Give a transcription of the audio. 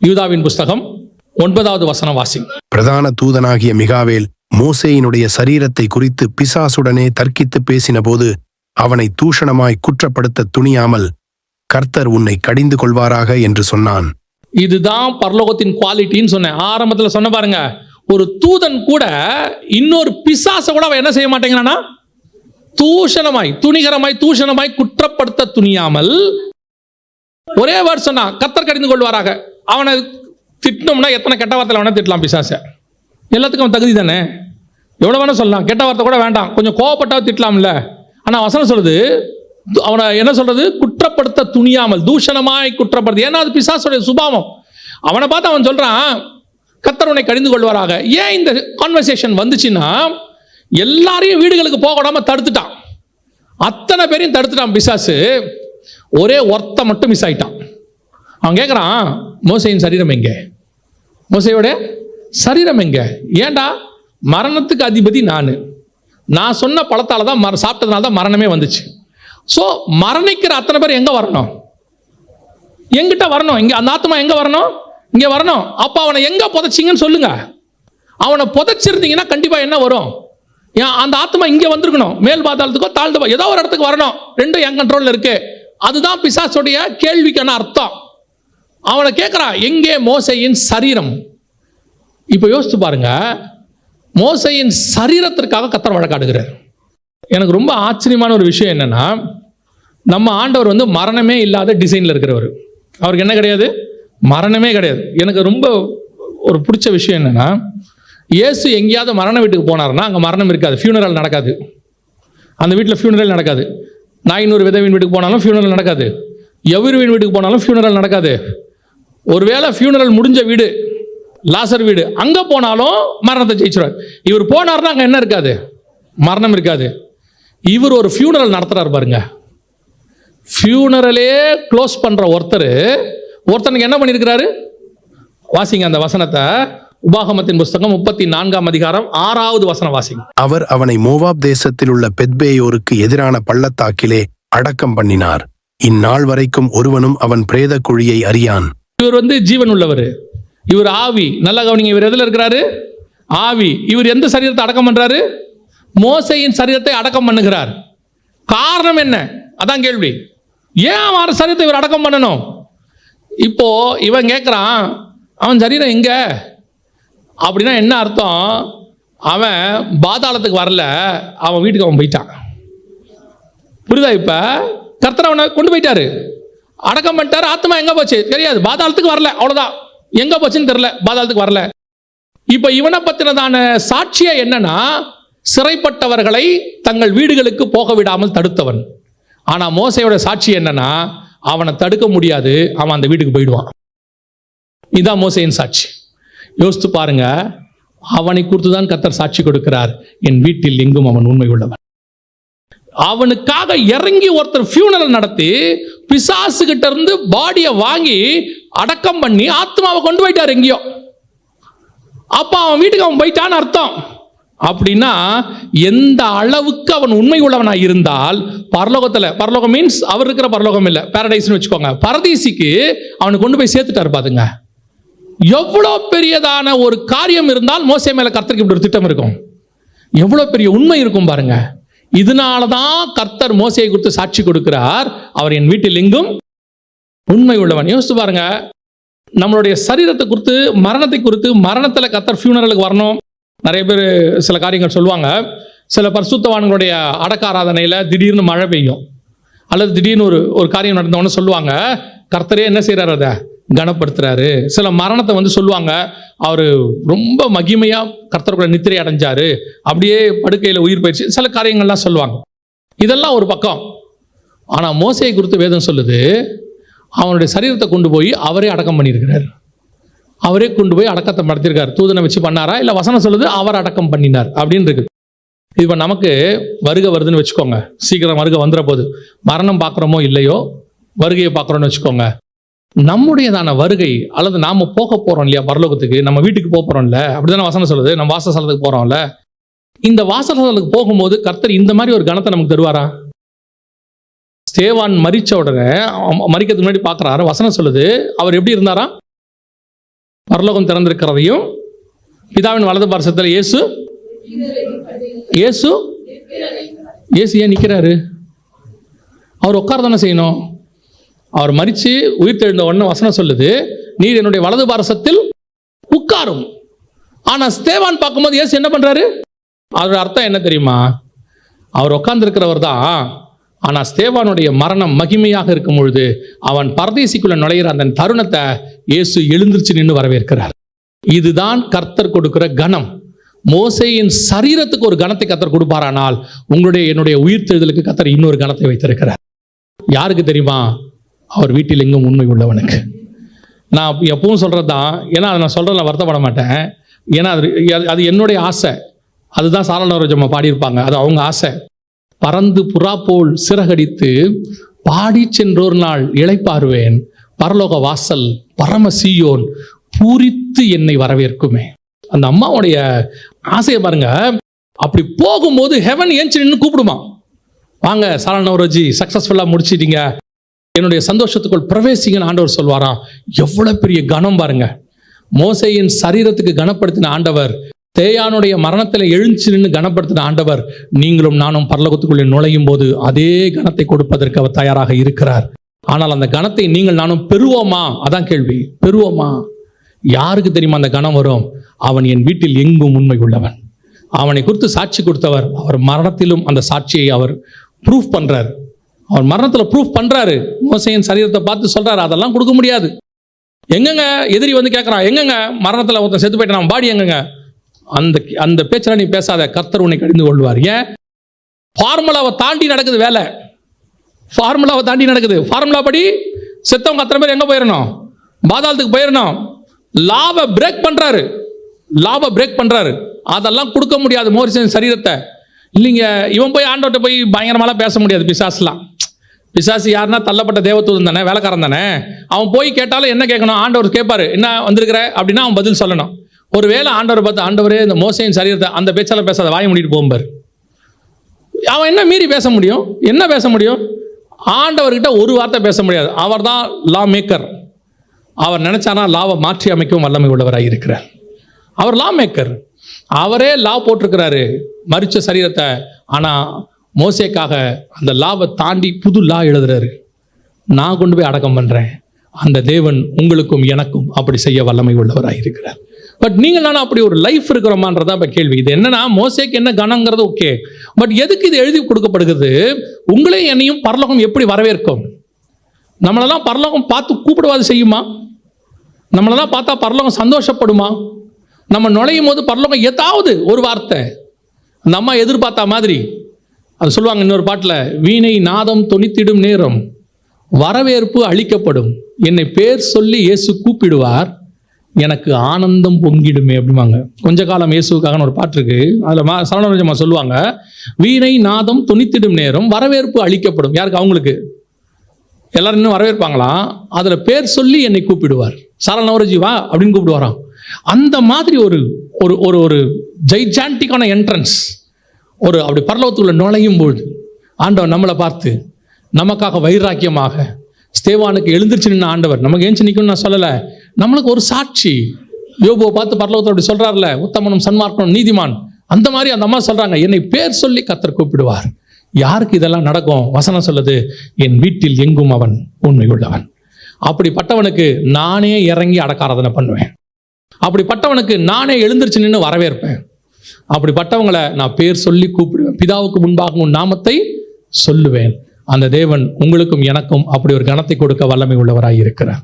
யூதாவின் புஸ்தகம் ஒன்பதாவது வசனம் வாசி பிரதான தூதனாகிய மிகாவேல் மோசேயினுடைய சரீரத்தை குறித்து பிசாசுடனே தர்க்கித்து பேசினபோது அவனை தூஷணமாய் குற்றப்படுத்த துணியாமல் கர்த்தர் உன்னை கடிந்து கொள்வாராக என்று சொன்னான். இதுதான் பரலோகத்தின் குவாலிட்டின்னு சொன்னேன். ஆரம்பத்தில் சொன்ன பாருங்க ஒரு தூதன் கூட இன்னொரு பிசாச கூட அவன் என்ன செய்ய மாட்டேங்கிறானா? தூஷணமாய் துணிகரமாய் தூஷணமாய் குற்றப்படுத்த துணியாமல் ஒரே வேர்ட் சொன்னான் கத்தர் கடிந்து கொள்வாராக. அவனை திட்டினோம்னா எத்தனை கெட்ட வார்த்தையில் வேணால் திட்டலாம் பிசாச. எல்லாத்துக்கும் அவன் தகுதி தானே? எவ்வளோ வேணால் சொல்லலாம். கெட்ட வார்த்தை கூட வேண்டாம். கொஞ்சம் கோவப்பட்டா திட்டலாம்ல. ஆனால் வசனம் சொல்லுது அவனை என்ன சொல்கிறது குற்றப்படுத்த துணியாமல் தூஷணமாய் குற்றப்படுத்து. ஏன்னா அது பிசாசுடைய சுபாவம். அவனை பார்த்து அவன் சொல்கிறான் கத்தர் உன்னை கடிந்து கொள்வாராக. ஏன் இந்த கான்வர்சேஷன் வந்துச்சுன்னா எல்லாரையும் வீடுகளுக்கு போக விடாமல் தடுத்துட்டான். அத்தனை பேரையும் தடுத்துட்டான் பிசாசு. ஒரே ஒருத்த மட்டும் மிஸ் ஆயிட்டான். அவன் கேட்குறான் மோசையின் சரீரம் எங்கே? மோசையோட சரீரம் எங்கே? ஏன்டா மரணத்துக்கு அதிபதி நான். நான் சொன்ன பழத்தால் தான் மர சாப்பிட்டதுனால தான் மரணமே வந்துச்சு. ஸோ மரணிக்கிற அத்தனை பேர் எங்கே வரணும்? எங்கிட்ட வரணும்? இங்கே அந்த ஆத்மா எங்கே வரணும்? இங்கே வரணும். அப்போ அவனை எங்கே புதைச்சிங்கன்னு சொல்லுங்க. அவனை புதைச்சிருந்தீங்கன்னா கண்டிப்பாக என்ன வரும்? ஏன் அந்த ஆத்மா இங்கே வந்திருக்கணும். மேல் பாதாளத்துக்கோ தாழ்ந்த ஏதோ ஒரு இடத்துக்கு வரணும். ரெண்டும் என் கண்ட்ரோலில் இருக்குது அதுதான் பிசாசுடைய கேள்விக்கான அர்த்தம். அவனை கேட்குறான் எங்கே மோசையின் சரீரம்? இப்போ யோசித்து பாருங்க மோசையின் சரீரத்திற்காக கத்தர் வழக்காடுகிறார் எனக்கு ரொம்ப ஆச்சரியமான ஒரு விஷயம் என்னென்னா நம்ம ஆண்டவர் வந்து மரணமே இல்லாத டிசைனில் இருக்கிறவர். அவருக்கு என்ன கிடையாது? மரணமே கிடையாது. எனக்கு ரொம்ப ஒரு பிடிச்ச விஷயம் என்னென்னா இயேசு எங்கேயாவது மரண வீட்டுக்கு போனாருன்னா அங்கே மரணம் இருக்காது. ஃபியூனரல் நடக்காது. அந்த வீட்டில் ஃபியூனரல் நடக்காது. நாயினூறு விதவின் வீட்டுக்கு போனாலும் ஃபியூனரல் நடக்காது. எவருவின் வீட்டுக்கு போனாலும் ஃபியூனரல் நடக்காது. ஒருவேளை ஃபியூனரல் முடிஞ்ச வீடு லாசர் வீடு அங்கே போனாலும் மரணத்தை ஜெயிச்சிருவார். இவர் போனார்னா அங்கே என்ன இருக்காது? மரணம் இருக்காது. இவர் ஒரு ஃபியூனரல் நடத்துகிறார் பாருங்க. ஃபியூனரலே க்ளோஸ் பண்ணுற ஒருத்தர் ஒருத்தனுக்கு என்ன பண்ணியிருக்கிறாரு வாசிங்க அந்த வசனத்தை. உபாகமத்தின் புஸ்தகம் முப்பத்தி நான்காம் அதிகாரம் ஆறாவது வசனம் வாசிங்க. அவர் அவனை மோவாப் தேசத்தில் உள்ள பெத்பேயோருக்கு எதிரான பள்ளத்தாக்கிலே அடக்கம் பண்ணினார். இந்நாள் வரைக்கும் ஒருவனும் அவன் பிரேத குழியை அறியான். இவர் வந்து ஜீவன் உள்ளவர் இவர் ஆவி. நல்லா கவனிங்க இவர் எதில் இருக்கிறாரு? ஆவி. இவர் எந்த சரீரத்தை அடக்கம் பண்ணுறாரு மோசையின் சரீரத்தை அடக்கம் பண்ணுகிறார். காரணம் என்ன? அதான் கேள்வி. ஏன் அவன் சரீரத்தை இவர் அடக்கம் பண்ணணும்? இப்போ இவன் கேட்குறான் அவன் சரீரம் எங்க? அப்படின்னா என்ன அர்த்தம்? அவன் பாதாளத்துக்கு வரல. அவன் வீட்டுக்கு அவன் போயிட்டான். புரிதா இப்போ? கர்த்தர் அவனை கொண்டு போயிட்டாரு. அடக்கம் பண்ணிட்டாரு ஆத்மா எங்க போச்சு? தெரியாது. பாதாளத்துக்கு வரல அவ்வளவுதான். எங்க போச்சுன்னு தெரியல பாதாளத்துக்கு வரல. இப்ப இவனை பத்தினதான சாட்சியா என்னன்னா சிறைப்பட்டவர்களை தங்கள் வீடுகளுக்கு போக விடாமல் தடுத்தவன். ஆனா மோசையோட சாட்சி என்னன்னா அவனை தடுக்க முடியாது அவன் அந்த வீட்டுக்கு போயிடுவான். இதான் மோசையின் சாட்சி. யோசித்து பாருங்க அவனை குறித்து தான் கத்தர் சாட்சி கொடுக்கிறார். என் வீட்டில் எங்கும் அவன் உண்மை உள்ளவன். அவனுக்காக இறங்கி ஒருத்தர் ஃபியூனரல் நடத்தி பிசாசு கிட்ட இருந்து பாடியை வாங்கி அடக்கம் பண்ணி ஆத்மாவை கொண்டு போயிட்டார் எங்கேயோ. அப்ப அவன் வீட்டுக்கு அவன் போயிட்டான்னு அர்த்தம். அப்படின்னா எந்த அளவுக்கு அவன் உண்மை உள்ளவனா இருந்தால் பரலோகத்தில் பரலோகம் மீன்ஸ் அவர் இருக்கிற பரலோகம் இல்லை பேரடைஸ்னு வச்சுக்கோங்க. பரதீசிக்கு அவனை கொண்டு போய் சேர்த்துட்டாரு பாத்துங்க. எவ்வளோ பெரியதான ஒரு காரியம் இருந்தால் மோசை மேலே கர்த்தருக்கு இப்படி ஒரு திட்டம் இருக்கும். எவ்வளோ பெரிய உண்மை இருக்கும் பாருங்கள் இதனால தான் கர்த்தர் மோசையை குறித்து சாட்சி கொடுக்கிறார். அவர் என் வீட்டில் எங்கும் உண்மை உள்ளவன். யோசித்து பாருங்க. நம்மளுடைய சரீரத்தை குறித்து மரணத்தை குறித்து மரணத்தில் கர்த்தர் ஃபியூனரலுக்கு வரணும். நிறைய பேர் சில காரியங்கள் சொல்லுவாங்க. சில பரிசுத்தவான்களுடைய அடக்க ஆராதனையில் திடீர்னு மழை பெய்யும். அல்லது திடீர்னு ஒரு ஒரு காரியம் நடந்தவொன்னு சொல்லுவாங்க. கர்த்தரே என்ன செய்கிறார் அதை? கனப்படுத்துறாரு. சில மரணத்தை வந்து சொல்லுவாங்க. அவர் ரொம்ப மகிமையாக கர்த்தருக்குள்ள நித்திரை அடைஞ்சாரு. அப்படியே படுக்கையில் உயிர் போயிடுச்சு. சில காரியங்கள்லாம் சொல்லுவாங்க. இதெல்லாம் ஒரு பக்கம். ஆனால் மோசையை குறித்து வேதம் சொல்லுது அவனுடைய சரீரத்தை கொண்டு போய் அவரே அடக்கம் பண்ணியிருக்கிறார். அவரே கொண்டு போய் அடக்கத்தை நடத்தியிருக்கார். தூதனை வச்சு பண்ணாரா? இல்லை வசனம் சொல்லுது அவர் அடக்கம் பண்ணினார் அப்படின்னு இருக்கு. இப்போ நமக்கு வருகை வருதுன்னு வச்சுக்கோங்க. சீக்கிரம் வருகை வந்துட போது. மரணம் பார்க்குறோமோ இல்லையோ வருகையை பார்க்குறோன்னு வச்சுக்கோங்க. நம்முடையதான வருகை அல்லது நாம போக போறோம் இல்லையா பரலோகத்துக்கு நம்ம வீட்டுக்கு போக போறோம்ல அப்படிதானே வசனம் சொல்லுது. நம்ம வாசஸ்தலத்துக்கு போறோம்ல இந்த வாசஸ்தலத்துக்கு போகும்போது கர்த்தர் இந்த மாதிரி ஒரு கணத்தை நமக்கு தருவாரா? சேவான் மறிச்ச உடனே மறிக்கிறதுக்கு முன்னாடி பார்க்குறாரு. வசனம் சொல்லுது. அவர் எப்படி இருந்தாரா? பரலோகம் திறந்திருக்கிறதையும் பிதாவின் வலது பார்சத்தில் இயேசு இயேசு இயேசு ஏன் நிற்கிறாரு அவர் உட்கார தானே செய்யணும்? அவர் மறித்து உயிர் தெழுந்த உடனே வசனம் சொல்லுது நீர் என்னுடைய வலது பாரசத்தில் உட்காரும். ஆனால் ஸ்தேவான் பார்க்கும்போது இயேசு என்ன பண்ணுறாரு அதோட அர்த்தம் என்ன தெரியுமா? அவர் உட்கார்ந்துருக்கிறவர் தான். ஆனால் ஸ்தேவானுடைய மரணம் மகிமையாக இருக்கும் பொழுது அவன் பரதேசிக்குள்ள நுழையிற அந்த தருணத்தை இயேசு எழுந்திருச்சு நின்று வரவேற்கிறார். இதுதான் கர்த்தர் கொடுக்கிற கணம். மோசையின் சரீரத்துக்கு ஒரு கணத்தை கத்தர் கொடுப்பாரானால் உங்களுடைய என்னுடைய உயிர்த்தெழுதலுக்கு கத்தர் இன்னொரு கணத்தை வைத்திருக்கிறார். யாருக்கு தெரியுமா? அவர் வீட்டில் எங்கும் உண்மை உள்ளவனுக்கு. நான் எப்பவும் சொல்கிறது தான் ஏன்னா அதை நான் சொல்கிறதில் வருத்தப்பட மாட்டேன். ஏன்னா அது அது என்னுடைய ஆசை. அதுதான் சாரணரோஜம்மா பாடியிருப்பாங்க. அது அவங்க ஆசை. பறந்து புறா போல் சிறகடித்து பாடி சென்றோர் நாள் இழைப்பாருவேன் பரலோக வாசல் பரம சீயோன் பூரித்து என்னை வரவேற்குமே. அந்த அம்மாவுடைய ஆசையை பாருங்க. அப்படி போகும்போது ஹெவன் ஏஞ்சி நின்று கூப்பிடுமா. வாங்க சாரணவரோஜி சக்ஸஸ்ஃபுல்லாக முடிச்சிட்டீங்க. என்னுடைய சந்தோஷத்துக்குள் பிரவேசிங்கன்னு ஆண்டவர் சொல்வாராம். எவ்வளவு பெரிய கனம் பாருங்க. மோசையின் சரீரத்துக்கு கனப்படுத்தின ஆண்டவர் தேயானுடைய மரணத்தில் எழுஞ்சி நின்று கனப்படுத்தின ஆண்டவர் நீங்களும் நானும் பரலோகத்துக்குள்ளே நுழையும் போது அதே கனத்தை கொடுப்பதற்கு அவர் தயாராக இருக்கிறார். ஆனால் அந்த கனத்தை நீங்கள் நானும் பெறுவோமா? அதான் கேள்வி. பெறுவோமா? யாருக்கு தெரியுமா அந்த கனம் வரும்? அவன் என் வீட்டில் எங்கும் உண்மை உள்ளவன். அவனை குறித்து சாட்சி கொடுத்தவர் அவர் மரணத்திலும் அந்த சாட்சியை அவர் ப்ரூஃப் பண்ணுறார் அவர் மரணத்தில் ப்ரூஃப் பண்ணுறாரு மோசையின் சரீரத்தை பார்த்து சொல்கிறாரு அதெல்லாம் கொடுக்க முடியாது. எங்கங்க எதிரி வந்து கேட்குறான் எங்கங்க? மரணத்தில் ஒருத்தன் செத்து போயிட்டான். பாடி எங்கங்க? அந்த அந்த பேச்சில் நீ பேசாத. கர்த்தர் உன்னை கடிந்து கொள்வார். ஏன்? ஃபார்முலாவை தாண்டி நடக்குது வேலை. ஃபார்முலாவை தாண்டி நடக்குது. ஃபார்முலா படி செத்தவங்க அத்தனை பேர் எங்கே போயிடணும் பாதாளத்துக்கு போயிடணும் லாவை பிரேக் பண்ணுறாரு லாவை பிரேக் பண்ணுறாரு அதெல்லாம் கொடுக்க முடியாது மோரிசன் சரீரத்தை. இல்லைங்க இவன் போய் ஆண்டவர்கிட்ட போய் பயங்கரமாலாம் பேச முடியாது பிசாஸ்லாம் பிசாசு யாருன்னா தள்ளப்பட்ட தேவதூதன் தானே வேலைக்காரன் தானே. அவன் போய் கேட்டாலும் என்ன கேட்கணும்? ஆண்டவர் கேட்பாரு என்ன வந்திருக்கிற? அப்படின்னா அவன் பதில் சொல்லணும். ஒருவேளை ஆண்டவர் பார்த்து ஆண்டவரே இந்த மோசையின் சரீரத்தை அந்த பேச்சால பேசாத வாய மூடிட்டு போகும்பார் அவன் என்ன மீறி பேச முடியும்? என்ன பேச முடியும்? ஆண்டவர்கிட்ட ஒரு வார்த்தை பேச முடியாது. அவர் தான் லா மேக்கர் அவர் நினைச்சானா லாவை மாற்றி அமைக்கவும் வல்லமை உள்ளவராக இருக்கிறார் அவர் லா மேக்கர் அவரே லா போட்டிருக்கிறாரு மறிச்ச சரீரத்தை. ஆனால் மோசேக்காக அந்த லாவை தாண்டி புது லா எழுதுறாரு. நான் கொண்டு போய் அடக்கம் பண்ணுறேன் அந்த தேவன் உங்களுக்கும் எனக்கும் அப்படி செய்ய வல்லமை உள்ளவராக இருக்கிறார். பட் நீங்கள் நானும் அப்படி ஒரு லைஃப் இருக்கிறோமான்றதா இப்போ கேள்வி. இது என்னன்னா மோசேக்கு என்ன கணங்கிறது ஓகே. பட் எதுக்கு இது எழுதி கொடுக்கப்படுகிறது? உங்களையும் என்னையும் பரலோகம் எப்படி வரவேற்கும்? நம்மளெல்லாம் பரலோகம் பார்த்து கூப்பிடுவாது செய்யுமா? நம்மளெல்லாம் பார்த்தா பரலோகம் சந்தோஷப்படுமா? நம்ம நுழையும் போது பரலோகம் ஏதாவது ஒரு வார்த்தை அந்த அம்மா எதிர்பார்த்தா மாதிரி. அது சொல்லுவாங்க இன்னொரு பாட்டில் வீணை நாதம் தொனித்திடும் நேரம் வரவேற்பு அளிக்கப்படும். என்னை பேர் சொல்லி இயேசு கூப்பிடுவார் எனக்கு ஆனந்தம் பொங்கிடுமே அப்படிம்பாங்க. கொஞ்ச காலம் இயேசுக்காக ஒரு பாட்டு இருக்கு. அதில் மா சரணராஜம்மா சொல்லுவாங்க வீணை நாதம் துணித்திடும் நேரம் வரவேற்பு அளிக்கப்படும். யாருக்கு? அவங்களுக்கு. எல்லாரும் இன்னும் வரவேற்பாங்களாம். அதில் பேர் சொல்லி என்னை கூப்பிடுவார். சரணவரஜி வா அப்படின்னு கூப்பிடுவாராம். அந்த மாதிரி ஒரு ஒரு ஒரு ஒரு ஜெய்ஜாண்டிக்கான என்ட்ரன்ஸ் ஒரு அப்படி பரலோகத்துக்குள்ள நுழையும் பொழுது ஆண்டவர் நம்மளை பார்த்து நமக்காக வைராக்கியமாக ஸ்தேவானுக்கு எழுந்திருச்சு நின்ன ஆண்டவர். நமக்கு ஏஞ்சி நிற்கும்னு நான் சொல்லலை. நம்மளுக்கு ஒரு சாட்சி. யோபுவை பார்த்து பரலோகத்தில் அப்படி சொல்கிறார்ல உத்தமனும் சன்மார்க்கனும் நீதிமான். அந்த மாதிரி அந்த அம்மா சொல்கிறாங்க என்னை பேர் சொல்லி கத்தர் கூப்பிடுவார். யாருக்கு இதெல்லாம் நடக்கும்? வசனம் சொல்லுது என் வீட்டில் எங்கும் அவன் உண்மை உள்ளவன் அப்படிப்பட்டவனுக்கு நானே இறங்கி அடக்காராதனை பண்ணுவேன். அப்படிப்பட்டவனுக்கு நானே எழுந்திருச்சு நின்று வரவேற்பேன். அப்படிப்பட்டவங்களை நான் பேர் சொல்லி கூப்பிடுவேன். பிதாவுக்கு முன்பாக உன் நாமத்தை சொல்லுவேன். அந்த தேவன் உங்களுக்கும் எனக்கும் அப்படி ஒரு கணத்தை கொடுக்க வல்லமை உள்ளவராய் இருக்கிறார்